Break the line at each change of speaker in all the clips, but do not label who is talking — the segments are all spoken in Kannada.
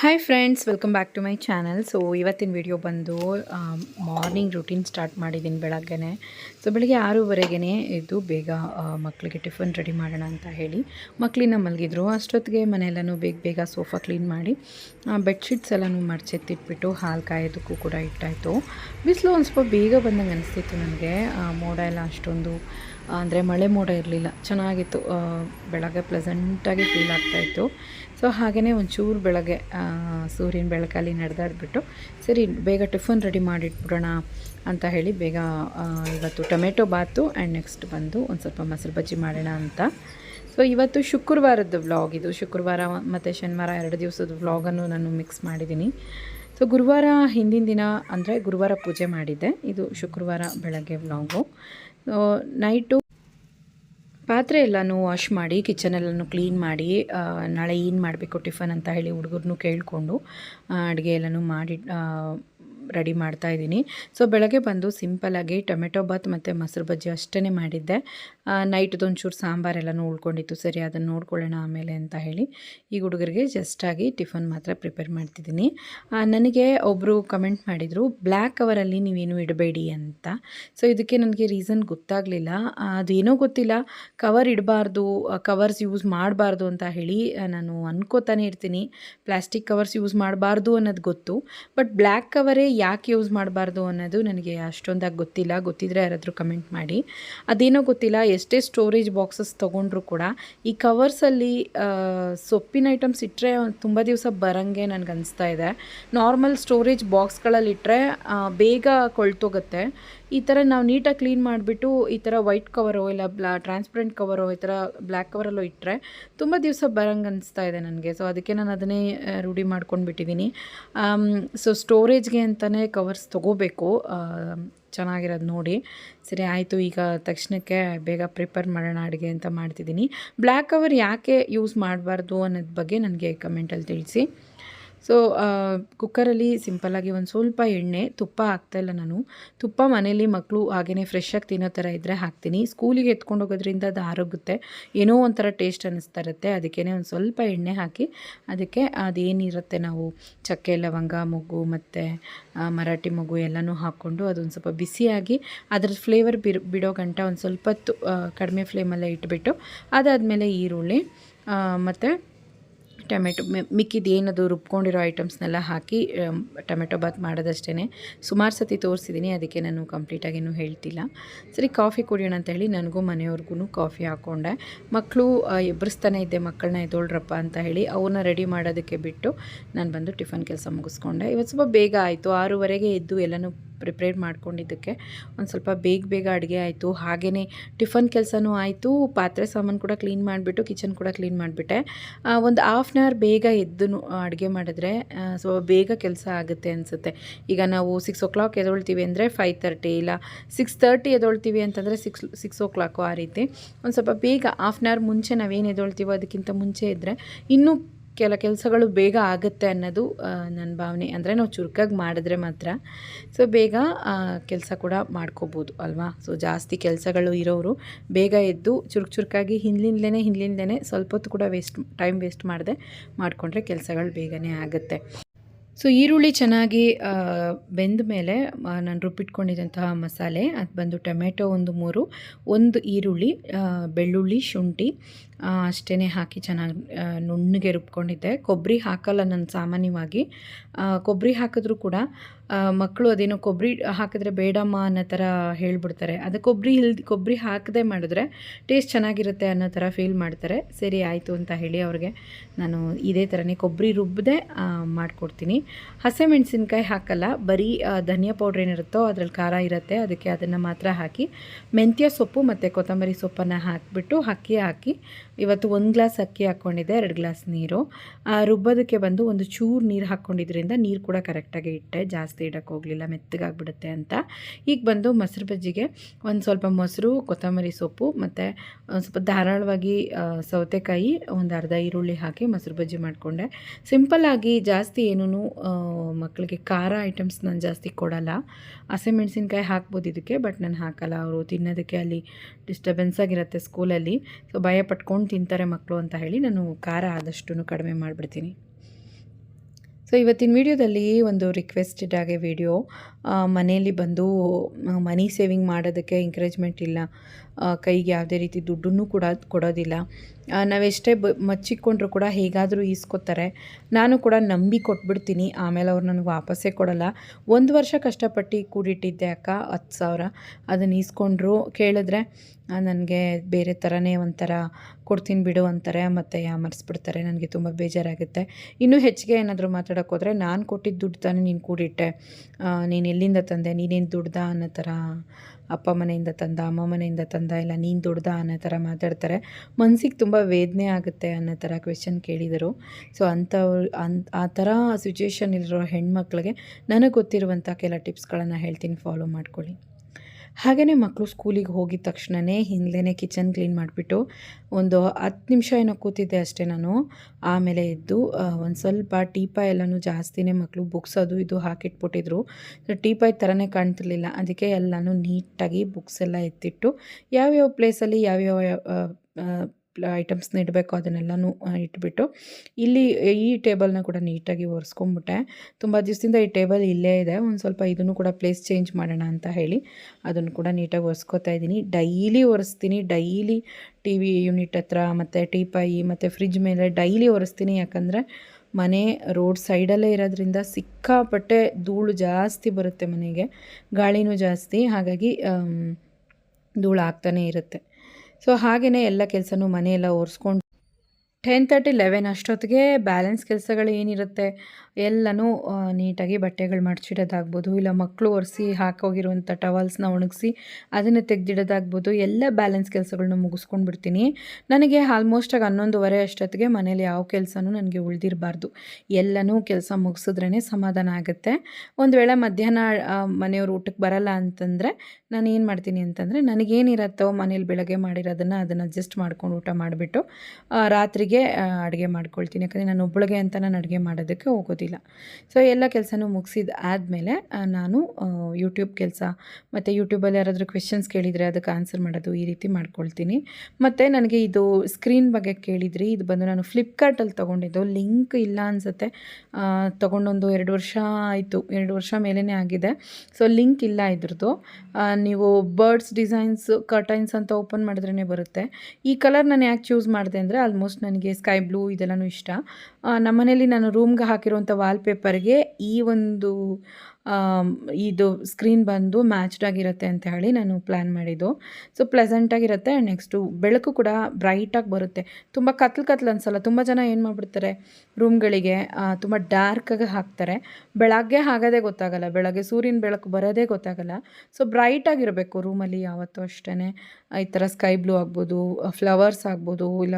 Hi friends welcome back to my channel so ಇವತ್ತಿನ ವಿಡಿಯೋ ಬಂದು ಮಾರ್ನಿಂಗ್ ರುಟೀನ್ ಸ್ಟಾರ್ಟ್ ಮಾಡಿದ್ದೀನಿ ಬೆಳಗ್ಗೆನೆ. ಸೊ ಬೆಳಗ್ಗೆ ಆರೂವರೆಗೆ ಇದು ಬೇಗ ಮಕ್ಕಳಿಗೆ ಟಿಫನ್ ರೆಡಿ ಮಾಡೋಣ ಅಂತ ಹೇಳಿ ಮಕ್ಕಳಿನ ಮಲಗಿದ್ರು. ಅಷ್ಟೊತ್ತಿಗೆ ಮನೆಯೆಲ್ಲನೂ ಬೇಗ ಬೇಗ ಸೋಫಾ ಕ್ಲೀನ್ ಮಾಡಿ ಬೆಡ್ಶೀಟ್ಸ್ ಎಲ್ಲನೂ ಮಡ್ಚೆತ್ತಿಟ್ಬಿಟ್ಟು ಹಾಲು ಕಾಯೋದಕ್ಕೂ ಕೂಡ ಇಟ್ಟಾಯಿತು. ಬಿಸಿಲು ಒಂದು ಸ್ವಲ್ಪ ಬೇಗ ಬಂದಂಗೆ ಅನಿಸ್ತಿತ್ತು ನನಗೆ. ಮೋಡ ಎಲ್ಲ ಅಷ್ಟೊಂದು ಅಂದರೆ ಮಳೆ ಮೋಡ ಇರಲಿಲ್ಲ. ಚೆನ್ನಾಗಿತ್ತು. ಬೆಳಗ್ಗೆ ಪ್ಲೆಸೆಂಟಾಗಿ ಫೀಲ್ ಆಗ್ತಾಯಿತ್ತು ಸೊ ಹಾಗೆಯೇ ಒಂಚೂರು ಬೆಳಗ್ಗೆ ಸೂರ್ಯನ ಬೆಳಕಲ್ಲಿ ನಡೆದಾಡ್ಬಿಟ್ಟು, ಸರಿ, ಬೇಗ ಟಿಫನ್ ರೆಡಿ ಮಾಡಿಟ್ಬಿಡೋಣ ಅಂತ ಹೇಳಿ ಬೇಗ ಇವತ್ತು ಟೊಮೆಟೊ ಬಾತು ಆ್ಯಂಡ್ ನೆಕ್ಸ್ಟ್ ಬಂದು ಒಂದು ಸ್ವಲ್ಪ ಮೊಸರು ಬಜ್ಜಿ ಮಾಡೋಣ ಅಂತ. ಸೊ ಇವತ್ತು ಶುಕ್ರವಾರದ ವ್ಲಾಗ್ ಇದು. ಶುಕ್ರವಾರ ಮತ್ತು ಶನಿವಾರ ಎರಡು ದಿವಸದ ವ್ಲಾಗನ್ನು ನಾನು ಮಿಕ್ಸ್ ಮಾಡಿದ್ದೀನಿ. ಸೊ ಗುರುವಾರ ಹಿಂದಿನ ದಿನ ಅಂದರೆ ಗುರುವಾರ ಪೂಜೆ ಮಾಡಿದ್ದೆ. ಇದು ಶುಕ್ರವಾರ ಬೆಳಗ್ಗೆ ವ್ಲಾಗು ನೈಟು ಪಾತ್ರೆ ಎಲ್ಲನೂ ವಾಶ್ ಮಾಡಿ ಕಿಚನೆಲ್ಲನೂ ಕ್ಲೀನ್ ಮಾಡಿ ನಾಳೆ ಏನು ಮಾಡಬೇಕು ಟಿಫನ್ ಅಂತ ಹೇಳಿ ಹುಡುಗರನ್ನು ಕೇಳಿಕೊಂಡು ಅಡುಗೆ ಎಲ್ಲನೂ ಮಾಡಿ ರೆಡಿ ಮಾಡ್ತಾ ಇದ್ದೀನಿ. ಸೊ ಬೆಳಗ್ಗೆ ಬಂದು ಸಿಂಪಲಾಗಿ ಟೊಮೆಟೊ ಬಾತ್ ಮತ್ತು ಮೊಸರು ಬಜ್ಜಿ ಅಷ್ಟೇ ಮಾಡಿದ್ದೆ. ನೈಟ್ದೊಂಚೂರು ಸಾಂಬಾರೆಲ್ಲನೂ ಉಳ್ಕೊಂಡಿತ್ತು. ಸರಿ, ಅದನ್ನು ನೋಡ್ಕೊಳ್ಳೋಣ ಆಮೇಲೆ ಅಂತ ಹೇಳಿ ಈ ಹುಡುಗರಿಗೆ ಜಸ್ಟಾಗಿ ಟಿಫನ್ ಮಾತ್ರ ಪ್ರಿಪೇರ್ ಮಾಡ್ತಿದ್ದೀನಿ. ನನಗೆ ಒಬ್ಬರು ಕಮೆಂಟ್ ಮಾಡಿದರು ಬ್ಲ್ಯಾಕ್ ಕವರಲ್ಲಿ ನೀವೇನು ಇಡಬೇಡಿ ಅಂತ. ಸೊ ಇದಕ್ಕೆ ನನಗೆ ರೀಸನ್ ಗೊತ್ತಾಗಲಿಲ್ಲ. ಅದೇನೋ ಗೊತ್ತಿಲ್ಲ. ಕವರ್ ಇಡಬಾರ್ದು ಕವರ್ಸ್ ಯೂಸ್ ಮಾಡಬಾರ್ದು ಅಂತ ಹೇಳಿ ನಾನು ಅನ್ಕೋತಾನೆ ಇರ್ತೀನಿ. ಪ್ಲಾಸ್ಟಿಕ್ ಕವರ್ಸ್ ಯೂಸ್ ಮಾಡಬಾರ್ದು ಅನ್ನೋದು ಗೊತ್ತು. ಬಟ್ ಬ್ಲ್ಯಾಕ್ ಕವರೇ ಯಾಕೆ ಯೂಸ್ ಮಾಡಬಾರ್ದು ಅನ್ನೋದು ನನಗೆ ಅಷ್ಟೊಂದಾಗಿ ಗೊತ್ತಿಲ್ಲ. ಗೊತ್ತಿದ್ರೆ ಯಾರಾದರೂ ಕಮೆಂಟ್ ಮಾಡಿ. ಅದೇನೋ ಗೊತ್ತಿಲ್ಲ. ಎಷ್ಟೇ ಸ್ಟೋರೇಜ್ ಬಾಕ್ಸಸ್ ತೊಗೊಂಡ್ರು ಕೂಡ ಈ ಕವರ್ಸಲ್ಲಿ ಸೊಪ್ಪಿನ ಐಟಮ್ಸ್ ಇಟ್ಟರೆ ತುಂಬ ದಿವಸ ಬರಂಗೆ ನನಗೆ ಅನಿಸ್ತಾ ಇದೆ. ನಾರ್ಮಲ್ ಸ್ಟೋರೇಜ್ ಬಾಕ್ಸ್ಗಳಲ್ಲಿಟ್ಟರೆ ಬೇಗ ಕೊಳ್ತೋಗುತ್ತೆ. ಈ ಥರ ನಾವು ನೀಟಾಗಿ ಕ್ಲೀನ್ ಮಾಡಿಬಿಟ್ಟು ಈ ಥರ ವೈಟ್ ಕವರೋ ಇಲ್ಲ ಬ್ಲಾ ಟ್ರಾನ್ಸ್ಪರೆಂಟ್ ಕವರೋ ಈ ಥರ ಬ್ಲ್ಯಾಕ್ ಕವರಲ್ಲೋ ಇಟ್ಟರೆ ತುಂಬ ದಿವಸ ಬರಂಗೆ ಅನಿಸ್ತಾ ಇದೆ ನನಗೆ. ಸೊ ಅದಕ್ಕೆ ನಾನು ಅದನ್ನೇ ರೂಢಿ ಮಾಡ್ಕೊಂಡು ಬಿಟ್ಟಿದ್ದೀನಿ ಸೊ ಸ್ಟೋರೇಜ್ಗೆ ಅಂತಲೇ ಕವರ್ಸ್ ತೊಗೋಬೇಕು. ಚೆನ್ನಾಗಿರೋದು ನೋಡಿ. ಸರಿ, ಆಯಿತು. ಈಗ ತಕ್ಷಣಕ್ಕೆ ಬೇಗ ಪ್ರಿಪೇರ್ ಮಾಡೋಣ ಅಡುಗೆ ಅಂತ ಮಾಡ್ತಿದ್ದೀನಿ ಬ್ಲ್ಯಾಕ್ ಕವರ್ ಯಾಕೆ ಯೂಸ್ ಮಾಡಬಾರ್ದು ಅನ್ನೋದ ಬಗ್ಗೆ ನನಗೆ ಕಮೆಂಟಲ್ಲಿ ತಿಳಿಸಿ. ಸೊ ಕುಕ್ಕರಲ್ಲಿ ಸಿಂಪಲ್ಲಾಗಿ ಒಂದು ಸ್ವಲ್ಪ ಎಣ್ಣೆ, ತುಪ್ಪ ಹಾಕ್ತಾಯಿಲ್ಲ ನಾನು. ತುಪ್ಪ ಮನೇಲಿ ಮಕ್ಕಳು ಹಾಗೆಯೇ ಫ್ರೆಶ್ಶಾಗಿ ತಿನ್ನೋ ಥರ ಇದ್ದರೆ ಹಾಕ್ತೀನಿ. ಸ್ಕೂಲಿಗೆ ಎತ್ಕೊಂಡು ಹೋಗೋದ್ರಿಂದ ಅದು ಆರೋಗುತ್ತೆ ಏನೋ ಒಂಥರ ಟೇಸ್ಟ್ ಅನ್ನಿಸ್ತಾ ಇರುತ್ತೆ. ಅದಕ್ಕೇ ಒಂದು ಸ್ವಲ್ಪ ಎಣ್ಣೆ ಹಾಕಿ ಅದಕ್ಕೆ ಅದೇನಿರುತ್ತೆ ನಾವು ಚಕ್ಕೆ, ಲವಂಗ, ಮೊಗ್ಗು ಮತ್ತು ಮರಾಠಿ ಮೊಗ್ಗು ಎಲ್ಲನೂ ಹಾಕ್ಕೊಂಡು ಅದೊಂದು ಸ್ವಲ್ಪ ಬಿಸಿಯಾಗಿ ಅದ್ರ ಫ್ಲೇವರ್ ಬಿಡೋ ಗಂಟ ಒಂದು ಸ್ವಲ್ಪ ಕಡಿಮೆ ಫ್ಲೇಮಲ್ಲೇ ಇಟ್ಬಿಟ್ಟು ಅದಾದಮೇಲೆ ಈರುಳ್ಳಿ ಮತ್ತು ಟೊಮೆಟೊ ಮಿಕ್ಕಿದ್ದು ಏನದು ರುಬ್ಕೊಂಡಿರೋ ಐಟಮ್ಸ್ನೆಲ್ಲ ಹಾಕಿ ಟೊಮೆಟೊ ಬಾತ್ ಮಾಡೋದಷ್ಟೇ ಸುಮಾರು ಸತಿ ತೋರಿಸಿದ್ದೀನಿ ಅದಕ್ಕೆ ನಾನು ಕಂಪ್ಲೀಟಾಗೇನು ಹೇಳ್ತಿಲ್ಲ. ಸರಿ, ಕಾಫಿ ಕುಡಿಯೋಣ ಅಂತ ಹೇಳಿ ನನಗೂ ಮನೆಯವ್ರಿಗೂ ಕಾಫಿ ಹಾಕ್ಕೊಂಡೆ ಮಕ್ಕಳು ಎಬ್ಬರಿಸ್ತಾನೆ ಇದ್ದೆ, ಮಕ್ಕಳನ್ನ ಎದೊಳ್ರಪ್ಪ ಅಂತ ಹೇಳಿ ಅವನ್ನ ರೆಡಿ ಮಾಡೋದಕ್ಕೆ ಬಿಟ್ಟು ನಾನು ಬಂದು ಟಿಫನ್ ಕೆಲಸ ಮುಗಿಸ್ಕೊಂಡೆ. ಇವತ್ತು ಸ್ವಲ್ಪ ಬೇಗ ಆಯಿತು, ಆರೂವರೆಗೆ ಎದ್ದು ಎಲ್ಲನೂ ಪ್ರಿಪೇರ್ ಮಾಡ್ಕೊಂಡಿದ್ದಕ್ಕೆ. ಒಂದು ಸ್ವಲ್ಪ ಬೇಗ ಬೇಗ ಅಡುಗೆ ಆಯಿತು. ಹಾಗೆಯೇ ಟಿಫನ್ ಕೆಲಸನೂ ಆಯಿತು. ಪಾತ್ರೆ ಸಾಮಾನು ಕೂಡ ಕ್ಲೀನ್ ಮಾಡಿಬಿಟ್ಟು, ಕಿಚನ್ ಕೂಡ ಕ್ಲೀನ್ ಮಾಡಿಬಿಟ್ಟೆ. ಒಂದು ಹಾಫ್ ಆನ್ ಅವರ್ ಬೇಗ ಎದ್ದು ಅಡುಗೆ ಮಾಡಿದ್ರೆ ಸೊ ಬೇಗ ಕೆಲಸ ಆಗುತ್ತೆ ಅನಿಸುತ್ತೆ. ಈಗ ನಾವು ಸಿಕ್ಸ್ ಓ ಕ್ಲಾಕ್ ಎದೊಳ್ತೀವಿ ಅಂದರೆ ಫೈವ್ ತರ್ಟಿ ಇಲ್ಲ ಸಿಕ್ಸ್ ತರ್ಟಿ ಎದೊಳ್ತೀವಿ ಅಂತಂದರೆ ಸಿಕ್ಸ್ ಸಿಕ್ಸ್ ಓ ಕ್ಲಾಕು ಆ ರೀತಿ. ಒಂದು ಸ್ವಲ್ಪ ಬೇಗ ಹಾಫ್ ಆನ್ ಅವರ್ ಮುಂಚೆ ನಾವೇನು ಎದೊಳ್ತೀವೋ ಅದಕ್ಕಿಂತ ಮುಂಚೆ ಇದ್ದರೆ ಇನ್ನೂ ಕೆಲ ಕೆಲಸಗಳು ಬೇಗ ಆಗುತ್ತೆ ಅನ್ನೋದು ನನ್ನ ಭಾವನೆ. ಅಂದರೆ ನಾವು ಚುರುಕಾಗಿ ಮಾಡಿದ್ರೆ ಮಾತ್ರ. ಸೊ ಬೇಗ ಕೆಲಸ ಕೂಡ ಮಾಡ್ಕೋಬೋದು ಅಲ್ವಾ? ಸೊ ಜಾಸ್ತಿ ಕೆಲಸಗಳು ಇರೋರು ಬೇಗ ಎದ್ದು ಚುರುಕು ಚುರುಕಾಗಿ ಹಿಂದಿಂದಲೇ ಹಿಂದಿಂದಲೇ ಸ್ವಲ್ಪ ಹೊತ್ತು ಕೂಡ ವೇಸ್ಟ್, ಟೈಮ್ ವೇಸ್ಟ್ ಮಾಡದೆ ಮಾಡಿಕೊಂಡ್ರೆ ಕೆಲಸಗಳು ಬೇಗನೆ ಆಗುತ್ತೆ. ಸೊ ಈರುಳ್ಳಿ ಚೆನ್ನಾಗಿ ಬೆಂದ ಮೇಲೆ ನಾನು ರುಬ್ಬಿಟ್ಕೊಂಡಿದ್ದಂತಹ ಮಸಾಲೆ, ಅದು ಬಂದು ಟೊಮೆಟೊ ಒಂದು ಮೂರು, ಒಂದು ಈರುಳ್ಳಿ ಬೆಳ್ಳುಳ್ಳಿ ಶುಂಠಿ ಅಷ್ಟೇ ಹಾಕಿ ಚೆನ್ನಾಗಿ ನುಣ್ಣಗೆ ರುಬ್ಕೊಂಡಿದ್ದೆ. ಕೊಬ್ಬರಿ ಹಾಕಲ್ಲ ನಾನು ಸಾಮಾನ್ಯವಾಗಿ. ಕೊಬ್ಬರಿ ಹಾಕಿದ್ರೂ ಕೂಡ ಮಕ್ಕಳು ಅದೇನೋ ಕೊಬ್ಬರಿ ಹಾಕಿದ್ರೆ ಬೇಡಮ್ಮ ಅನ್ನೋ ಥರ ಹೇಳ್ಬಿಡ್ತಾರೆ. ಅದು ಕೊಬ್ಬರಿ ಇಲ್ದ ಕೊಬ್ಬರಿ ಹಾಕದೆ ಮಾಡಿದ್ರೆ ಟೇಸ್ಟ್ ಚೆನ್ನಾಗಿರುತ್ತೆ ಅನ್ನೋ ಥರ ಫೀಲ್ ಮಾಡ್ತಾರೆ. ಸರಿ, ಆಯಿತು ಅಂತ ಹೇಳಿ ಅವ್ರಿಗೆ ನಾನು ಇದೇ ಥರನೇ ಕೊಬ್ಬರಿ ರುಬ್ಬದೆ ಮಾಡಿಕೊಡ್ತೀನಿ. ಹಸಿಮೆಣಸಿನ್ಕಾಯಿ ಹಾಕಲ್ಲ, ಬರೀ ಧನಿಯಾ ಪೌಡ್ರ್ ಏನಿರುತ್ತೋ ಅದ್ರಲ್ಲಿ ಖಾರ ಇರುತ್ತೆ, ಅದಕ್ಕೆ ಅದನ್ನು ಮಾತ್ರ ಹಾಕಿ, ಮೆಂತ್ಯ ಸೊಪ್ಪು ಮತ್ತು ಕೊತ್ತಂಬರಿ ಸೊಪ್ಪನ್ನು ಹಾಕಿಬಿಟ್ಟು ಅಕ್ಕಿ ಹಾಕಿ ಇವತ್ತು ಒಂದು ಗ್ಲಾಸ್ ಅಕ್ಕಿ ಹಾಕ್ಕೊಂಡಿದ್ದೆ ಎರಡು ಗ್ಲಾಸ್ ನೀರು. ರುಬ್ಬೋದಕ್ಕೆ ಬಂದು ಒಂದು ಚೂರು ನೀರು ಹಾಕ್ಕೊಂಡಿದ್ರಿಂದ ನೀರು ಕೂಡ ಕರೆಕ್ಟಾಗಿ ಇಟ್ಟೆ. ಜಾಸ್ತಿ ಇಡಕ್ಕೆ ಹೋಗಲಿಲ್ಲ, ಮೆತ್ತಗಾಗ್ಬಿಡುತ್ತೆ ಅಂತ. ಈಗ ಬಂದು ಮೊಸರು ಬಜ್ಜಿಗೆ ಒಂದು ಸ್ವಲ್ಪ ಮೊಸರು, ಕೊತ್ತಂಬರಿ ಸೊಪ್ಪು ಮತ್ತು ಸ್ವಲ್ಪ ಧಾರಾಳವಾಗಿ ಸೌತೆಕಾಯಿ, ಒಂದು ಅರ್ಧ ಈರುಳ್ಳಿ ಹಾಕಿ ಮೊಸರು ಬಜ್ಜಿ ಮಾಡಿಕೊಂಡೆ. ಸಿಂಪಲ್ಲಾಗಿ ಜಾಸ್ತಿ ಏನೂ ಮಕ್ಕಳಿಗೆ ಖಾರ ಐಟಮ್ಸ್ ನಾನು ಜಾಸ್ತಿ ಕೊಡಲ್ಲ. ಹಸಿಮೆಣ್ಸಿನ್ಕಾಯಿ ಹಾಕ್ಬೋದು ಇದಕ್ಕೆ ಬಟ್ ನಾನು ಹಾಕಲ್ಲ. ಅವರು ತಿನ್ನೋದಕ್ಕೆ ಅಲ್ಲಿ ಡಿಸ್ಟರ್ಬೆನ್ಸ್ ಆಗಿರುತ್ತೆ ಸ್ಕೂಲಲ್ಲಿ ಸೊ ಭಯ ಪಟ್ಕೊಂಡು ತಿಂತಾರೆ ಮಕ್ಕಳು ಅಂತ ಹೇಳಿ ನಾನು ಖಾರ ಆದಷ್ಟು ಕಡಿಮೆ ಮಾಡಿಬಿಡ್ತೀನಿ. ಸೊ ಇವತ್ತಿನ ವಿಡಿಯೋದಲ್ಲಿ ಒಂದು ರಿಕ್ವೆಸ್ಟೆಡ್ ಆಗಿ ವಿಡಿಯೋ ಮನೆಯಲ್ಲಿ ಬಂದು ಮನಿ ಸೇವಿಂಗ್ ಮಾಡೋದಕ್ಕೆ ಎಂಕರೇಜ್ಮೆಂಟ್ ಇಲ್ಲ. ಕೈಗೆ ಯಾವುದೇ ರೀತಿ ದುಡ್ಡನ್ನು ಕೂಡ ಕೊಡೋದಿಲ್ಲ. ನಾವೆಷ್ಟೇ ಬ, ಮಚ್ಚಿಕೊಂಡ್ರೂ ಕೂಡ ಹೇಗಾದರೂ ಈಸ್ಕೊತಾರೆ. ನಾನು ಕೂಡ ನಂಬಿ ಕೊಟ್ಬಿಡ್ತೀನಿ. ಆಮೇಲೆ ಅವ್ರು ನನಗೆ ವಾಪಸ್ಸೇ ಕೊಡಲ್ಲ. ಒಂದು ವರ್ಷ ಕಷ್ಟಪಟ್ಟು ಕೂಡಿಟ್ಟಿದ್ದೆ ಅಕ್ಕ, ಹತ್ತು ಸಾವಿರ. ಅದನ್ನು ಈಸ್ಕೊಂಡ್ರು. ಕೇಳಿದ್ರೆ ನನಗೆ ಬೇರೆ ಥರನೇ ಒಂಥರ ಕೊಡ್ತೀನಿ ಬಿಡು ಅಂತಾರೆ. ಮತ್ತು ಯಾಮರ್ಸ್ಬಿಡ್ತಾರೆ ನನಗೆ ತುಂಬ ಬೇಜಾರಾಗುತ್ತೆ. ಇನ್ನೂ ಹೆಚ್ಚಿಗೆ ಏನಾದರೂ ಮಾತಾಡೋಕೆ ಹೋದರೆ, ನಾನು ಕೊಟ್ಟಿದ್ದ ದುಡ್ಡು ತಾನೇ ನೀನು ಕೂಡಿಟ್ಟೆ. ನೀನು ಎಲ್ಲಿಂದ ತಂದೆ? ನೀನೇನು ದುಡ್ದ ಅನ್ನೋ ಥರ ಅಪ್ಪ ಮನೆಯಿಂದ ತಂದ, ಅಮ್ಮ ಮನೆಯಿಂದ ತಂದ ಇಲ್ಲ ನೀನು ದುಡ್ದ ಅನ್ನೋ ಥರ ಮಾತಾಡ್ತಾರೆ. ಮನಸ್ಸಿಗೆ ತುಂಬ ವೇದನೆ ಆಗುತ್ತೆ ಅನ್ನೋ ಥರ ಕ್ವೆಶನ್ ಕೇಳಿದರು. ಸೊ ಅಂಥವ್ರು, ಅನ್, ಆ ಥರ ಸಿಚುವೇಶನ್ ಇರೋ ಹೆಣ್ಮಕ್ಳಿಗೆ ನನಗೆ ಗೊತ್ತಿರುವಂಥ ಕೆಲ ಟಿಪ್ಸ್ಗಳನ್ನು ಹೇಳ್ತೀನಿ. ಫಾಲೋ ಮಾಡ್ಕೊಳ್ಳಿ. ಹಾಗೆಯೇ ಮಕ್ಕಳು ಸ್ಕೂಲಿಗೆ ಹೋಗಿದ ತಕ್ಷಣವೇ ಹಿಂದೆನೇ ಕಿಚನ್ ಕ್ಲೀನ್ ಮಾಡಿಬಿಟ್ಟು ಒಂದು ಹತ್ತು ನಿಮಿಷ ಏನೋ ಕೂತಿದ್ದೆ ಅಷ್ಟೇ ನಾನು. ಆಮೇಲೆ ಎದ್ದು ಒಂದು ಸ್ವಲ್ಪ ಟೀಪಾಯ್ ಎಲ್ಲನೂ ಜಾಸ್ತಿನೇ ಮಕ್ಕಳು ಬುಕ್ಸ್ ಅದು ಇದು ಹಾಕಿಟ್ಬಿಟ್ಟಿದ್ರು. ಟೀಪಾಯ ಥರನೇ ಕಾಣ್ತಿರ್ಲಿಲ್ಲ. ಅದಕ್ಕೆ ಎಲ್ಲನೂ ನೀಟಾಗಿ ಬುಕ್ಸ್ ಎಲ್ಲ ಎತ್ತಿಟ್ಟು, ಯಾವ್ಯಾವ ಪ್ಲೇಸಲ್ಲಿ ಯಾವ್ಯಾವ ಐಟಮ್ಸ್ನ ಇಡಬೇಕು ಅದನ್ನೆಲ್ಲನೂ ಇಟ್ಬಿಟ್ಟು ಇಲ್ಲಿ ಈ ಟೇಬಲ್ನ ಕೂಡ ನೀಟಾಗಿ ಒರೆಸ್ಕೊಂಬಿಟ್ಟೆ. ತುಂಬ ದಿವಸದಿಂದ ಈ ಟೇಬಲ್ ಇಲ್ಲೇ ಇದೆ. ಒಂದು ಸ್ವಲ್ಪ ಇದನ್ನು ಕೂಡ ಪ್ಲೇಸ್ ಚೇಂಜ್ ಮಾಡೋಣ ಅಂತ ಹೇಳಿ ಅದನ್ನು ಕೂಡ ನೀಟಾಗಿ ಒರೆಸ್ಕೊತಾ ಇದ್ದೀನಿ. ಡೈಲಿ ಒರೆಸ್ತೀನಿ. ಡೈಲಿ ಟಿ ವಿ ಯೂನಿಟ್ ಹತ್ರ ಮತ್ತು ಟೀಪಾಯಿ ಮತ್ತು ಫ್ರಿಜ್ ಮೇಲೆ ಡೈಲಿ ಒರೆಸ್ತೀನಿ. ಯಾಕಂದರೆ ಮನೆ ರೋಡ್ ಸೈಡಲ್ಲೇ ಇರೋದ್ರಿಂದ ಸಿಕ್ಕಾಪಟ್ಟೆ ಧೂಳು ಜಾಸ್ತಿ ಬರುತ್ತೆ ಮನೆಗೆ. ಗಾಳಿನೂ ಜಾಸ್ತಿ. ಹಾಗಾಗಿ ಧೂಳು ಆಗ್ತಾನೇ ಇರುತ್ತೆ. ಸೊ ಹಾಗೆಯೇ ಎಲ್ಲ ಕೆಲಸನೂ ಮನೆಯೆಲ್ಲ ಒರೆಸ್ಕೊಂಡು ಟೆನ್ ತರ್ಟಿ, ಲೆವೆನ್ ಅಷ್ಟೊತ್ತಿಗೆ ಬ್ಯಾಲೆನ್ಸ್ ಕೆಲಸಗಳು ಏನಿರುತ್ತೆ, ಎಲ್ಲನೂ ನೀಟಾಗಿ ಬಟ್ಟೆಗಳು ಮಡಚಿಡೋದಾಗ್ಬೋದು, ಇಲ್ಲ ಮಕ್ಕಳು ಒರೆಸಿ ಹಾಕೋಗಿರುವಂಥ ಟವಲ್ಸ್ನ ಒಣಗಿಸಿ ಅದನ್ನು ತೆಗೆದಿಡೋದಾಗ್ಬೋದು, ಎಲ್ಲ ಬ್ಯಾಲೆನ್ಸ್ ಕೆಲಸಗಳನ್ನ ಮುಗಿಸ್ಕೊಂಡು ಬಿಡ್ತೀನಿ. ನನಗೆ ಆಲ್ಮೋಸ್ಟಾಗಿ ಹನ್ನೊಂದುವರೆ ಅಷ್ಟೊತ್ತಿಗೆ ಮನೇಲಿ ಯಾವ ಕೆಲಸನೂ ನನಗೆ ಉಳಿದಿರಬಾರ್ದು. ಎಲ್ಲನೂ ಕೆಲಸ ಮುಗಿಸಿದ್ರೇ ಸಮಾಧಾನ ಆಗುತ್ತೆ. ಒಂದು ವೇಳೆ ಮಧ್ಯಾಹ್ನ ಮನೆಯವರು ಊಟಕ್ಕೆ ಬರಲ್ಲ ಅಂತಂದರೆ ನಾನು ಏನು ಮಾಡ್ತೀನಿ ಅಂತಂದರೆ ನನಗೇನಿರತ್ತೋ ಮನೇಲಿ ಬೆಳಗ್ಗೆ ಮಾಡಿರೋದನ್ನು ಅದನ್ನು ಅಡ್ಜಸ್ಟ್ ಮಾಡ್ಕೊಂಡು ಊಟ ಮಾಡಿಬಿಟ್ಟು ರಾತ್ರಿಗೆ ಅಡುಗೆ ಮಾಡ್ಕೊಳ್ತೀನಿ. ಯಾಕಂದರೆ ನಾನು ಒಬ್ಬಳಿಗೆ ಅಂತ ನಾನು ಅಡುಗೆ ಮಾಡೋದಕ್ಕೆ ಹೋಗೋದಿಲ್ಲ. ಸೊ ಎಲ್ಲ ಕೆಲಸನೂ ಮುಗಿಸಿದ ಆದಮೇಲೆ ನಾನು ಯೂಟ್ಯೂಬ್ ಕೆಲಸ, ಮತ್ತು ಯೂಟ್ಯೂಬಲ್ಲಿ ಯಾರಾದರೂ ಕ್ವೆಶನ್ಸ್ ಕೇಳಿದರೆ ಅದಕ್ಕೆ ಆನ್ಸರ್ ಮಾಡೋದು ಈ ರೀತಿ ಮಾಡ್ಕೊಳ್ತೀನಿ. ಮತ್ತು ನನಗೆ ಇದು ಸ್ಕ್ರೀನ್ ಬಗ್ಗೆ ಕೇಳಿದ್ರಿ, ಇದು ಬಂದು ನಾನು ಫ್ಲಿಪ್ಕಾರ್ಟಲ್ಲಿ ತೊಗೊಂಡಿದ್ದು. ಲಿಂಕ್ ಇಲ್ಲ ಅನಿಸುತ್ತೆ. ತೊಗೊಂಡೊಂದು ಎರಡು ವರ್ಷ ಆಯಿತು. ಎರಡು ವರ್ಷ ಮೇಲೇ ಆಗಿದೆ. ಸೊ ಲಿಂಕ್ ಇಲ್ಲ ಇದ್ರದ್ದು. ನೀವು ಬರ್ಡ್ಸ್ ಡಿಸೈನ್ಸ್ ಕರ್ಟೈನ್ಸ್ ಅಂತ ಓಪನ್ ಮಾಡಿದ್ರೇ ಬರುತ್ತೆ. ಈ ಕಲರ್ ನಾನು ಯಾಕೆ ಚೂಸ್ ಮಾಡಿದೆ ಅಂದರೆ ಆಲ್ಮೋಸ್ಟ್ ನನಗೆ ಸ್ಕೈ ಬ್ಲೂ ಇದೆಲ್ಲನೂ ಇಷ್ಟ. ನಮ್ಮನೇಲಿ ನಾನು ರೂಮ್ಗೆ ಹಾಕಿರುವಂಥ ವಾಲ್ಪೇಪರ್ಗೆ ಈ ಒಂದು ಇದು ಸ್ಕ್ರೀನ್ ಬಂದು ಮ್ಯಾಚ್ಡ್ ಆಗಿರುತ್ತೆ ಅಂತ ಹೇಳಿ ನಾನು ಪ್ಲ್ಯಾನ್ ಮಾಡಿದ್ದು. ಸೊ ಪ್ಲೆಸೆಂಟಾಗಿರುತ್ತೆ ಆ್ಯಂಡ್ ನೆಕ್ಸ್ಟು ಬೆಳಕು ಕೂಡ ಬ್ರೈಟಾಗಿ ಬರುತ್ತೆ. ತುಂಬ ಕತ್ಲು ಕತ್ಲು ಅನ್ಸಲ್ಲ. ತುಂಬ ಜನ ಏನು ಮಾಡಿಬಿಡ್ತಾರೆ? ರೂಮ್ಗಳಿಗೆ ತುಂಬ ಡಾರ್ಕಾಗಿ ಹಾಕ್ತಾರೆ. ಬೆಳಗ್ಗೆ ಆಗೋದೇ ಗೊತ್ತಾಗಲ್ಲ. ಬೆಳಗ್ಗೆ ಸೂರ್ಯನ ಬೆಳಕು ಬರೋದೇ ಗೊತ್ತಾಗಲ್ಲ. ಸೊ ಬ್ರೈಟಾಗಿರಬೇಕು ರೂಮಲ್ಲಿ ಯಾವತ್ತೂ ಅಷ್ಟೇ ಈ ಥರ ಸ್ಕೈ ಬ್ಲೂ ಆಗ್ಬೋದು ಫ್ಲವರ್ಸ್ ಆಗ್ಬೋದು, ಇಲ್ಲ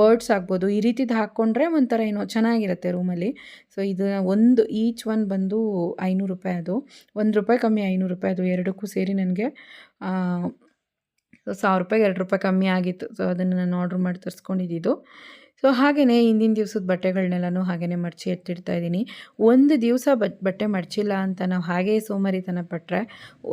ಬರ್ಡ್ಸ್ ಆಗ್ಬೋದು, ಈ ರೀತಿದು ಹಾಕ್ಕೊಂಡ್ರೆ ಒಂಥರ ಏನೋ ಚೆನ್ನಾಗಿರುತ್ತೆ ರೂಮಲ್ಲಿ ಸೊ ಇದು ಒಂದು ಈಚ್ ಒನ್ ಬಂದು ಐನೂರು ರೂಪಾಯಿ ಅದು. ಒಂದು ರೂಪಾಯಿ ಕಮ್ಮಿ ಐನೂರು ರೂಪಾಯಿ ಅದು ಎರಡಕ್ಕೂ ಸೇರಿ ನನಗೆ ಸಾವಿರ ರೂಪಾಯಿಗೆ ಎರಡು ರೂಪಾಯಿ ಕಮ್ಮಿ ಆಗಿತ್ತು. ಸೊ ಅದನ್ನು ನಾನು ಆರ್ಡ್ರ್ ಮಾಡಿ ತರಿಸ್ಕೊಂಡಿದ್ದು ಸೊ ಹಾಗೆಯೇ ಹಿಂದಿನ ದಿವ್ಸದ ಬಟ್ಟೆಗಳನ್ನೆಲ್ಲನೂ ಹಾಗೆಯೇ ಮಡಚಿ ಎತ್ತಿಡ್ತಾ ಇದ್ದೀನಿ. ಒಂದು ದಿವಸ ಬಟ್ ಬಟ್ಟೆ ಮಡಚಿಲ್ಲ ಅಂತ ನಾವು ಹಾಗೇ ಸೋಮಾರಿತನ ಪಟ್ಟರೆ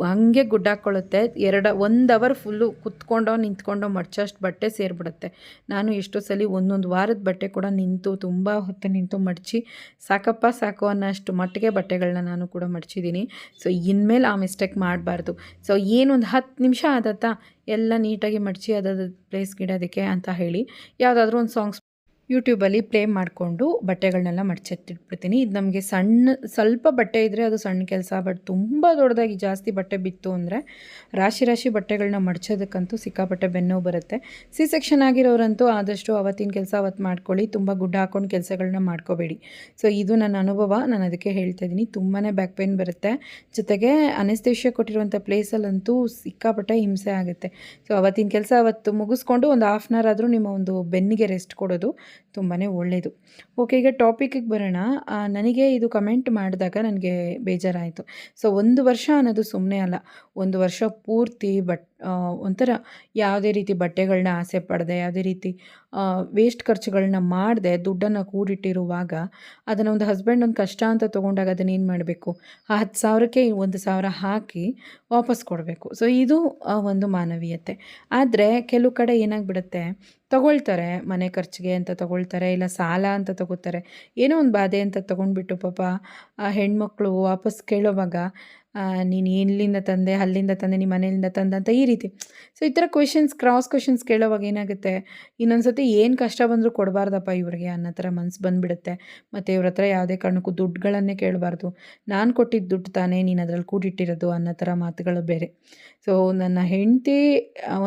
ಹಂಗೆ ಗುಡ್ಡಾಕ್ಕೊಳ್ಳುತ್ತೆ ಎರಡು, ಒಂದು ಅವರ್ ಫುಲ್ಲು ಕುತ್ಕೊಂಡೋ, ನಿಂತ್ಕೊಂಡೋ ಮಡ್ಚೋಷ್ಟು ಬಟ್ಟೆ ಸೇರಿಬಿಡುತ್ತೆ. ನಾನು ಎಷ್ಟೋ ಸಲ ಒಂದೊಂದು ವಾರದ ಬಟ್ಟೆ ಕೂಡ ನಿಂತು ತುಂಬ ಹೊತ್ತು ನಿಂತು ಮಡಚಿ ಸಾಕಪ್ಪ ಸಾಕು ಅನ್ನೋಷ್ಟು ಮಟ್ಟಿಗೆ ಬಟ್ಟೆಗಳನ್ನ ನಾನು ಕೂಡ ಮಡಚಿದ್ದೀನಿ ಸೊ ಇನ್ಮೇಲೆ ಆ ಮಿಸ್ಟೇಕ್ ಮಾಡಬಾರ್ದು. ಸೊ ಏನೊಂದು ಹತ್ತು ನಿಮಿಷ ಆದತ್ತಾ ಎಲ್ಲ ನೀಟಾಗಿ ಮಡಚಿ ಅದಾದ ಪ್ಲೇಸ್ಗಿಡೋದಕ್ಕೆ ಅಂತ ಹೇಳಿ. ಯಾವುದಾದ್ರೂ ಒಂದು ಸಾಂಗ್ಸ್ ಯೂಟ್ಯೂಬಲ್ಲಿ ಪ್ಲೇ ಮಾಡಿಕೊಂಡು ಬಟ್ಟೆಗಳನ್ನೆಲ್ಲ ಮಡಚೆತ್ತಿಟ್ಬಿಡ್ತೀನಿ. ಇದು ನಮಗೆ ಸಣ್ಣ, ಸ್ವಲ್ಪ ಬಟ್ಟೆ ಇದ್ದರೆ ಅದು ಸಣ್ಣ ಕೆಲಸ, ಬಟ್ ತುಂಬ ದೊಡ್ಡದಾಗಿ ಜಾಸ್ತಿ ಬಟ್ಟೆ ಬಿತ್ತು ಅಂದರೆ ರಾಶಿ ರಾಶಿ ಬಟ್ಟೆಗಳನ್ನ ಮಡ್ಚೋದಕ್ಕಂತೂ ಸಿಕ್ಕಾಪಟ್ಟೆ ಬೆನ್ನು ಬರುತ್ತೆ. ಸಿ ಸೆಕ್ಷನ್ ಆಗಿರೋರಂತೂ ಆದಷ್ಟು ಅವತ್ತಿನ ಕೆಲಸ ಅವತ್ತು ಮಾಡ್ಕೊಳ್ಳಿ, ತುಂಬ ಗುಡ್ಡ ಹಾಕೊಂಡು ಕೆಲಸಗಳನ್ನ ಮಾಡ್ಕೋಬೇಡಿ. ಸೊ, ಇದು ನನ್ನ ಅನುಭವ, ನಾನು ಅದಕ್ಕೆ ಹೇಳ್ತಾ ಇದ್ದೀನಿ. ತುಂಬಾ ಬ್ಯಾಕ್ ಪೇನ್ ಬರುತ್ತೆ. ಜೊತೆಗೆ ಅನಸ್ತೇಶ್ಯ ಕೊಟ್ಟಿರುವಂಥ ಪ್ಲೇಸಲ್ಲಂತೂ ಸಿಕ್ಕಾಪಟ್ಟೆ ಹಿಂಸೆ ಆಗುತ್ತೆ. ಸೊ, ಅವತ್ತಿನ ಕೆಲಸ ಅವತ್ತು ಮುಗಿಸ್ಕೊಂಡು ಒಂದು ಹಾಫ್ ಆನ್ ಅವರ್ ಆದರೂ ನಿಮ್ಮ ಒಂದು ಬೆನ್ನಿಗೆ ರೆಸ್ಟ್ ಕೊಡೋದು. ತುಂಬಾ ಒಳ್ಳೆಯದು ಓಕೆ ಈಗ ಟಾಪಿಕಿಗೆ ಬರೋಣ. ನನಗೆ ಇದು ಕಮೆಂಟ್ ಮಾಡಿದಾಗ ನನಗೆ ಬೇಜಾರಾಯಿತು. ಸೊ ಒಂದು ವರ್ಷ ಅನ್ನೋದು ಸುಮ್ಮನೆ ಅಲ್ಲ. ಒಂದು ವರ್ಷ ಪೂರ್ತಿ ಬಟ್ ಒಂಥರ ಯಾವುದೇ ರೀತಿ ಬಟ್ಟೆಗಳನ್ನ ಆಸೆ ಪಡದೆ, ಯಾವುದೇ ರೀತಿ ವೇಸ್ಟ್ ಖರ್ಚುಗಳನ್ನ ಮಾಡದೆ ದುಡ್ಡನ್ನು ಕೂಡಿಟ್ಟಿರುವಾಗ ಅದನ್ನು ಒಂದು ಹಸ್ಬೆಂಡ್ ಒಂದು ಕಷ್ಟ ಅಂತ ತೊಗೊಂಡಾಗ ಅದನ್ನು ಏನು ಮಾಡಬೇಕು? ಆ ಹತ್ತು ಸಾವಿರಕ್ಕೆ ಒಂದು ಸಾವಿರ ಹಾಕಿ ವಾಪಸ್ ಕೊಡಬೇಕು. ಸೊ ಇದು ಒಂದು ಮಾನವೀಯತೆ. ಆದರೆ ಕೆಲವು ಕಡೆ ಏನಾಗ್ಬಿಡುತ್ತೆ? ತಗೊಳ್ತಾರೆ ಮನೆ ಖರ್ಚಿಗೆ ಅಂತ ತಗೊಳ್ತಾರೆ, ಇಲ್ಲ ಸಾಲ ಅಂತ ತಗೋತಾರೆ. ಏನೋ ಒಂದು ಬಾಧೆ ಅಂತ ತೊಗೊಂಡ್ಬಿಟ್ಟು ಪಾಪ ಆ ಹೆಣ್ಮಕ್ಳು ವಾಪಸ್ ಕೇಳೋವಾಗ ನೀನು ಎಲ್ಲಿಂದ ತಂದೆ, ಅಲ್ಲಿಂದ ತಂದೆ ನಿಮ್ಮ ಮನೆಯಿಂದ ತಂದೆ ಅಂತ ಈ ರೀತಿ. ಸೊ ಈ ಥರ ಕ್ವೆಶನ್ಸ್ ಕ್ರಾಸ್ ಕ್ವೆಶನ್ಸ್ ಕೇಳೋವಾಗ ಏನಾಗುತ್ತೆ? ಇನ್ನೊಂದು ಸತಿ ಏನು ಕಷ್ಟ ಬಂದರೂ ಕೊಡಬಾರ್ದಪ್ಪ ಇವ್ರಿಗೆ ಅನ್ನೋ ಥರ ಮನ್ಸು ಬಂದುಬಿಡುತ್ತೆ. ಮತ್ತು ಇವ್ರ ಹತ್ರ ಯಾವುದೇ ಕಾರಣಕ್ಕೂ ದುಡ್ಡುಗಳನ್ನೇ ಕೇಳಬಾರ್ದು. ನಾನು ಕೊಟ್ಟಿದ್ದ ದುಡ್ಡು ತಾನೇ ನೀನು ಅದರಲ್ಲಿ ಕೂಡಿಟ್ಟಿರೋದು ಅನ್ನೋ ಥರ ಮಾತುಗಳು ಬೇರೆ. ಸೊ ನನ್ನ ಹೆಂಡತಿ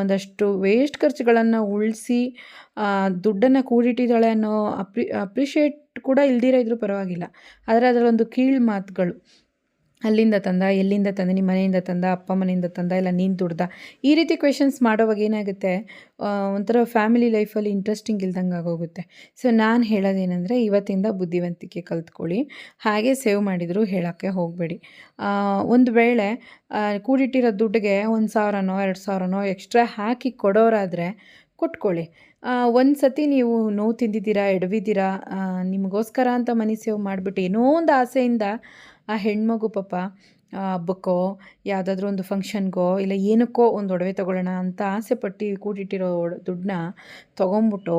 ಒಂದಷ್ಟು ವೇಸ್ಟ್ ಖರ್ಚುಗಳನ್ನು ಉಳಿಸಿ ದುಡ್ಡನ್ನು ಕೂಡಿಟ್ಟಿದ್ದಾಳೆ ಅನ್ನೋ ಅಪ್ರಿ ಅಪ್ರಿಷಿಯೇಟ್ ಕೂಡ ಇಲ್ದಿರ ಇದ್ರೂ ಪರವಾಗಿಲ್ಲ. ಆದರೆ ಅದರಲ್ಲೊಂದು ಕೀಳು ಮಾತುಗಳು. ಅಲ್ಲಿಂದ ತಂದ, ಎಲ್ಲಿಂದ ತಂದ ನಿಮ್ಮ ಮನೆಯಿಂದ ತಂದ, ಅಪ್ಪ ಮನೆಯಿಂದ ತಂದ, ಇಲ್ಲ ನೀನು ದುಡ್ದ. ಈ ರೀತಿ ಕ್ವೆಶನ್ಸ್ ಮಾಡೋವಾಗ ಏನಾಗುತ್ತೆ ಒಂಥರ ಫ್ಯಾಮಿಲಿ ಲೈಫಲ್ಲಿ ಇಂಟ್ರೆಸ್ಟಿಂಗ್ ಇಲ್ದಂಗೆ ಆಗೋಗುತ್ತೆ. ಸೊ ನಾನು ಹೇಳೋದೇನೆಂದರೆ, ಇವತ್ತಿಂದ ಬುದ್ಧಿವಂತಿಕೆ ಕಲ್ತ್ಕೊಳ್ಳಿ. ಹಾಗೆ ಸೇವ್ ಮಾಡಿದ್ರು ಹೇಳೋಕ್ಕೆ ಹೋಗಬೇಡಿ. ಒಂದು ವೇಳೆ ಕೂಡಿಟ್ಟಿರೋ ದುಡ್ಡಿಗೆ ಒಂದು ಸಾವಿರನೋ, ಎರಡು ಸಾವಿರನೋ ಎಕ್ಸ್ಟ್ರಾ ಹಾಕಿ ಕೊಡೋರಾದರೆ ಕೊಟ್ಕೊಳ್ಳಿ. ಒಂದು ಸತಿ ನೀವು ನೋವು ತಿಂದಿದ್ದೀರಾ, ಎಡವಿದ್ದೀರಾ ನಿಮಗೋಸ್ಕರ ಅಂತ ಮನಿ ಸೇವ್ ಮಾಡಿಬಿಟ್ಟು ಏನೋ ಒಂದು ಆಸೆಯಿಂದ ಆ ಹೆಣ್ಮಗು ಪಾಪ ಹಬ್ಬಕ್ಕೋ, ಯಾವುದಾದ್ರೂ ಒಂದು ಫಂಕ್ಷನ್ಗೋ ಇಲ್ಲ ಏನಕ್ಕೋ ಒಂದು ಒಡವೆ ತೊಗೊಳ್ಳೋಣ ಅಂತ ಆಸೆ ಪಟ್ಟು ಕೂಡಿಟ್ಟಿರೋ ದುಡ್ಡನ್ನ ತೊಗೊಂಬಿಟ್ಟು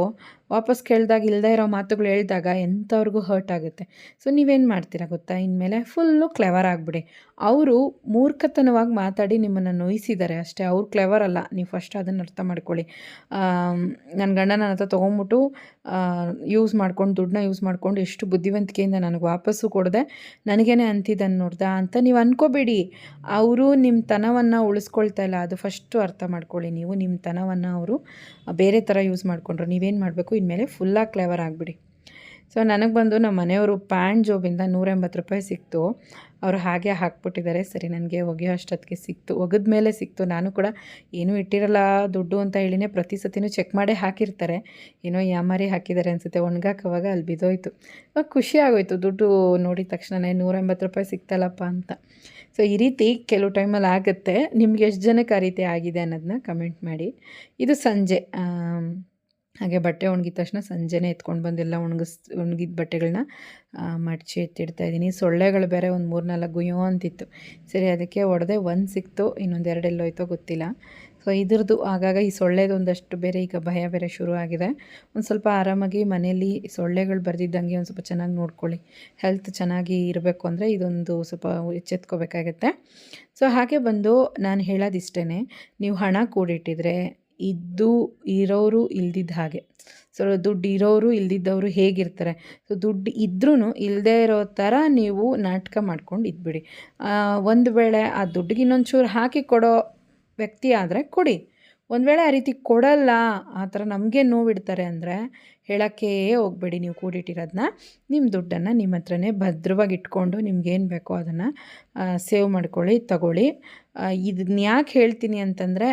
ವಾಪಸ್ ಕೇಳಿದಾಗ ಇಲ್ಲದೇ ಇರೋ ಮಾತುಗಳು ಹೇಳಿದಾಗ ಎಂಥವ್ರಿಗೂ ಹರ್ಟ್ ಆಗುತ್ತೆ. ಸೊ ನೀವೇನು ಮಾಡ್ತೀರಾ ಗೊತ್ತಾ? ಇನ್ಮೇಲೆ ಫುಲ್ಲು ಕ್ಲೆವರ್ ಆಗಿಬಿಡಿ. ಅವರು ಮೂರ್ಖತನವಾಗಿ ಮಾತಾಡಿ ನಿಮ್ಮನ್ನು ನೋಯಿಸಿದ್ದಾರೆ ಅಷ್ಟೇ. ಅವ್ರು ಕ್ಲೆವರ್ ಅಲ್ಲ. ನೀವು ಫಸ್ಟ್ ಅದನ್ನು ಅರ್ಥ ಮಾಡ್ಕೊಳ್ಳಿ. ನನ್ನ ಗಂಡ ನನ್ನ ಹತ್ರ ತೊಗೊಂಬಿಟ್ಟು ಯೂಸ್ ಮಾಡ್ಕೊಂಡು, ದುಡ್ಡನ್ನ ಯೂಸ್ ಮಾಡ್ಕೊಂಡು ಎಷ್ಟು ಬುದ್ಧಿವಂತಿಕೆಯಿಂದ ನನಗೆ ವಾಪಸ್ಸು ಕೊಡದೆ, ನನಗೇನೆ ಅಂತಿದ್ದನ್ನು ನೋಡ್ದ ಅಂತ ನೀವು ಅನ್ಕೋಬೇಡಿ. ಅವರು ನಿಮ್ಮ ತನವನ್ನು ಉಳಿಸ್ಕೊಳ್ತಾ ಇಲ್ಲ. ಅದು ಫಸ್ಟು ಅರ್ಥ ಮಾಡ್ಕೊಳ್ಳಿ ನೀವು. ನಿಮ್ಮ ತನವನ್ನು ಅವರು ಬೇರೆ ಥರ ಯೂಸ್ ಮಾಡಿಕೊಂಡ್ರು. ನೀವೇನು ಮಾಡಬೇಕು? ಇನ್ಮೇಲೆ ಫುಲ್ಲಾಗಿ ಕ್ಲೇವರ್ ಆಗಿಬಿಡಿ. ಸೊ ನನಗೆ ಬಂದು ನಮ್ಮ ಮನೆಯವರು ಪ್ಯಾಂಟ್ ಜೋಬಿಂದ ನೂರ ಎಂಬತ್ತು ರೂಪಾಯಿ ಸಿಕ್ತು. ಅವರು ಹಾಗೆ ಹಾಕ್ಬಿಟ್ಟಿದ್ದಾರೆ. ಸರಿ, ನನಗೆ ಒಗೆಯೋ ಅಷ್ಟೊತ್ತಿಗೆ ಸಿಕ್ತು. ಒಗೆದ ಮೇಲೆ ಸಿಕ್ತು. ನಾನು ಕೂಡ, ಏನೂ ಇಟ್ಟಿರಲ್ಲ ದುಡ್ಡು ಅಂತ ಹೇಳಿನೇ ಪ್ರತಿ ಸತಿನೂ ಚೆಕ್ ಮಾಡೇ ಹಾಕಿರ್ತಾರೆ. ಏನೋ ಯಾಮಾರಿ ಹಾಕಿದ್ದಾರೆ ಅನಿಸುತ್ತೆ. ಒಣಗಾಕವಾಗ ಅಲ್ಲಿ ಬಿದ್ದೋಯ್ತು. ಇವಾಗ ಖುಷಿ ಆಗೋಯ್ತು. ದುಡ್ಡು ನೋಡಿದ ತಕ್ಷಣನೇ ನೂರ ಎಂಬತ್ತು ರೂಪಾಯಿ ಸಿಕ್ತಲ್ಲಪ್ಪ ಅಂತ. ಸೊ ಈ ರೀತಿ ಕೆಲವು ಟೈಮಲ್ಲಿ ಆಗುತ್ತೆ. ನಿಮ್ಗೆ ಎಷ್ಟು ಜನಕ್ಕೆ ಆ ರೀತಿ ಆಗಿದೆ ಅನ್ನೋದನ್ನ ಕಮೆಂಟ್ ಮಾಡಿ. ಇದು ಸಂಜೆ. ಹಾಗೆ ಬಟ್ಟೆ ಒಣಗಿದ ತಕ್ಷಣ ಸಂಜೆನೇ ಎತ್ಕೊಂಡು ಬಂದೆಲ್ಲ ಒಣಗಿಸ್, ಒಣಗಿದ ಬಟ್ಟೆಗಳನ್ನ ಮಡಚಿ ಎತ್ತಿಡ್ತಾ ಇದ್ದೀನಿ. ಸೊಳ್ಳೆಗಳು ಬೇರೆ ಒಂದು ಮೂರು ನಾಲ್ಕು ಗುಯ್ಯೋ ಅಂತಿತ್ತು. ಸರಿ, ಅದಕ್ಕೆ ಒಡೆದೆ ಒಂದು ಸಿಕ್ತು ಇನ್ನೊಂದು ಎರಡೆಲ್ಲೋಯ್ತೋ ಗೊತ್ತಿಲ್ಲ. ಸೊ ಇದ್ರದ್ದು ಆಗಾಗ ಈ ಸೊಳ್ಳೆದು ಒಂದಷ್ಟು ಬೇರೆ ಈಗ ಭಯ ಬೇರೆ ಶುರು ಆಗಿದೆ. ಒಂದು ಸ್ವಲ್ಪ ಆರಾಮಾಗಿ ಮನೆಯಲ್ಲಿ ಸೊಳ್ಳೆಗಳು ಬರ್ದಿದ್ದಂಗೆ ಒಂದು ಸ್ವಲ್ಪ ಚೆನ್ನಾಗಿ ನೋಡ್ಕೊಳ್ಳಿ. ಹೆಲ್ತ್ ಚೆನ್ನಾಗಿ ಇರಬೇಕು ಅಂದರೆ ಇದೊಂದು ಸ್ವಲ್ಪ ಎಚ್ಚೆತ್ಕೋಬೇಕಾಗತ್ತೆ. ಸೊ ಹಾಗೆ ಬಂದು ನಾನು ಹೇಳೋದಿಷ್ಟೇ ನೀವು ಹಣ ಕೂಡಿಟ್ಟಿದ್ರೆ ಇದ್ದು ಇರೋರು ಇಲ್ದಿದ್ದ ಹಾಗೆ. ಸೊ ದುಡ್ಡು ಇರೋರು ಇಲ್ದಿದ್ದವರು ಹೇಗಿರ್ತಾರೆ? ಸೊ ದುಡ್ಡು ಇದ್ರೂ ಇಲ್ಲದೇ ಇರೋ ಥರ ನೀವು ನಾಟಕ ಮಾಡ್ಕೊಂಡು ಇದ್ಬಿಡಿ ಒಂದು ವೇಳೆ ಆ ದುಡ್ಡಿಗೆ ಇನ್ನೊಂಚೂರು ಹಾಕಿ ಕೊಡೋ ವ್ಯಕ್ತಿ ಆದರೆ ಕೊಡಿ. ಒಂದು ವೇಳೆ ಆ ರೀತಿ ಕೊಡಲ್ಲ, ಆ ಥರ ನಮಗೆ ನೋವಿಡ್ತಾರೆ ಅಂದರೆ ಹೇಳೋಕ್ಕೇ ಹೋಗಬೇಡಿ ನೀವು ಕೂಡಿಟ್ಟಿರೋದನ್ನ ನಿಮ್ಮ ದುಡ್ಡನ್ನು ನಿಮ್ಮ ಹತ್ರನೇ ಭದ್ರವಾಗಿ ಇಟ್ಕೊಂಡು ನಿಮ್ಗೇನು ಬೇಕೋ ಅದನ್ನು ಸೇವ್ ಮಾಡ್ಕೊಳ್ಳಿ, ತಗೊಳ್ಳಿ. ಇದನ್ನ ಯಾಕೆ ಹೇಳ್ತೀನಿ ಅಂತಂದರೆ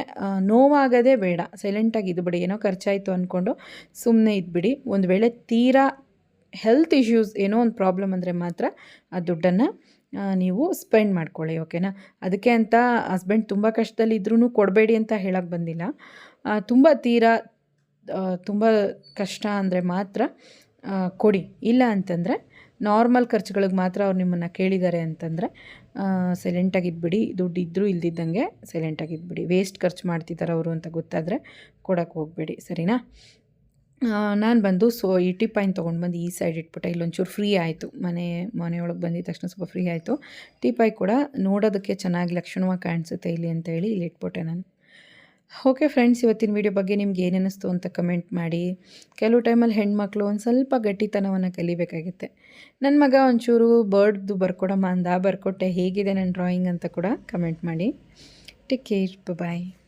ನೋವಾಗೋದೇ ಬೇಡ. ಸೈಲೆಂಟಾಗಿ ಇದ್ಬಿಡಿ ಏನೋ ಖರ್ಚಾಯಿತು ಅಂದ್ಕೊಂಡು ಸುಮ್ಮನೆ ಇದ್ಬಿಡಿ. ಒಂದು ವೇಳೆ ತೀರಾ ಹೆಲ್ತ್ ಇಶ್ಯೂಸ್ ಏನೋ ಒಂದು ಪ್ರಾಬ್ಲಮ್ ಅಂದರೆ ಮಾತ್ರ ಆ ದುಡ್ಡನ್ನು ನೀವು ಸ್ಪೆಂಡ್ ಮಾಡ್ಕೊಳ್ಳಿ ಓಕೆನಾ ಅದಕ್ಕೆ ಅಂತ ಹಸ್ಬೆಂಡ್ ತುಂಬ ಕಷ್ಟದಲ್ಲಿ ಇದ್ರೂ ಕೊಡಬೇಡಿ ಅಂತ ಹೇಳಕ್ಕೆ ಬಂದಿಲ್ಲ. ತುಂಬ ತೀರಾ ತುಂಬ ಕಷ್ಟ ಅಂದರೆ ಮಾತ್ರ ಕೊಡಿ. ಇಲ್ಲ ಅಂತಂದರೆ ನಾರ್ಮಲ್ ಖರ್ಚುಗಳಿಗೆ ಮಾತ್ರ ಅವ್ರು ನಿಮ್ಮನ್ನು ಕೇಳಿದ್ದಾರೆ ಅಂತಂದರೆ ಸೈಲೆಂಟಾಗಿದ್ಬಿಡಿ ದುಡ್ಡು ಇದ್ದರೂ ಇಲ್ದಿದ್ದಂಗೆ ಸೈಲೆಂಟಾಗಿದ್ಬಿಡಿ ವೇಸ್ಟ್ ಖರ್ಚು ಮಾಡ್ತಿದ್ದಾರೆ ಅವರು ಅಂತ ಗೊತ್ತಾದರೆ ಕೊಡೋಕ್ಕೆ ಹೋಗಬೇಡಿ. ಸರಿನಾ? ನಾನು ಬಂದು ಸೊ, ಈ ಟಿಪಾಯಿನ ತೊಗೊಂಡು ಬಂದು ಈ ಸೈಡ್ ಇಟ್ಬಿಟ್ಟೆ. ಇಲ್ಲೊಂಚೂರು ಫ್ರೀ ಆಯಿತು. ಮನೆ ಮನೆಯೊಳಗೆ ಬಂದಿದ್ದ ತಕ್ಷಣ ಸ್ವಲ್ಪ ಫ್ರೀ ಆಯಿತು. ಟಿಪಾಯಿ ಕೂಡ ನೋಡೋದಕ್ಕೆ ಚೆನ್ನಾಗಿ ಲಕ್ಷಣವಾಗಿ ಕಾಣಿಸುತ್ತೆ ಇಲ್ಲಿ ಅಂತ ಹೇಳಿ ಇಲ್ಲಿ ಇಟ್ಬಿಟ್ಟೆ ನಾನು. ಓಕೆ ಫ್ರೆಂಡ್ಸ್ ಇವತ್ತಿನ ವಿಡಿಯೋ ಬಗ್ಗೆ ನಿಮ್ಗೆ ಏನೇನಿಸ್ತು ಅಂತ ಕಮೆಂಟ್ ಮಾಡಿ. ಕೆಲವು ಟೈಮಲ್ಲಿ ಹೆಣ್ಮಕ್ಳು ಒಂದು ಸ್ವಲ್ಪ ಗಟ್ಟಿತನವನ್ನು ಕಲಿಬೇಕಾಗುತ್ತೆ. ನನ್ನ ಮಗ ಒಂಚೂರು ಬರ್ಡ್ದು ಬರ್ಕೊಡಮ್ಮ ಅಂದ, ಬರ್ಕೊಟ್ಟೆ. ಹೇಗಿದೆ ನನ್ನ ಡ್ರಾಯಿಂಗ್ ಅಂತ ಕೂಡ ಕಮೆಂಟ್ ಮಾಡಿ. Take care bye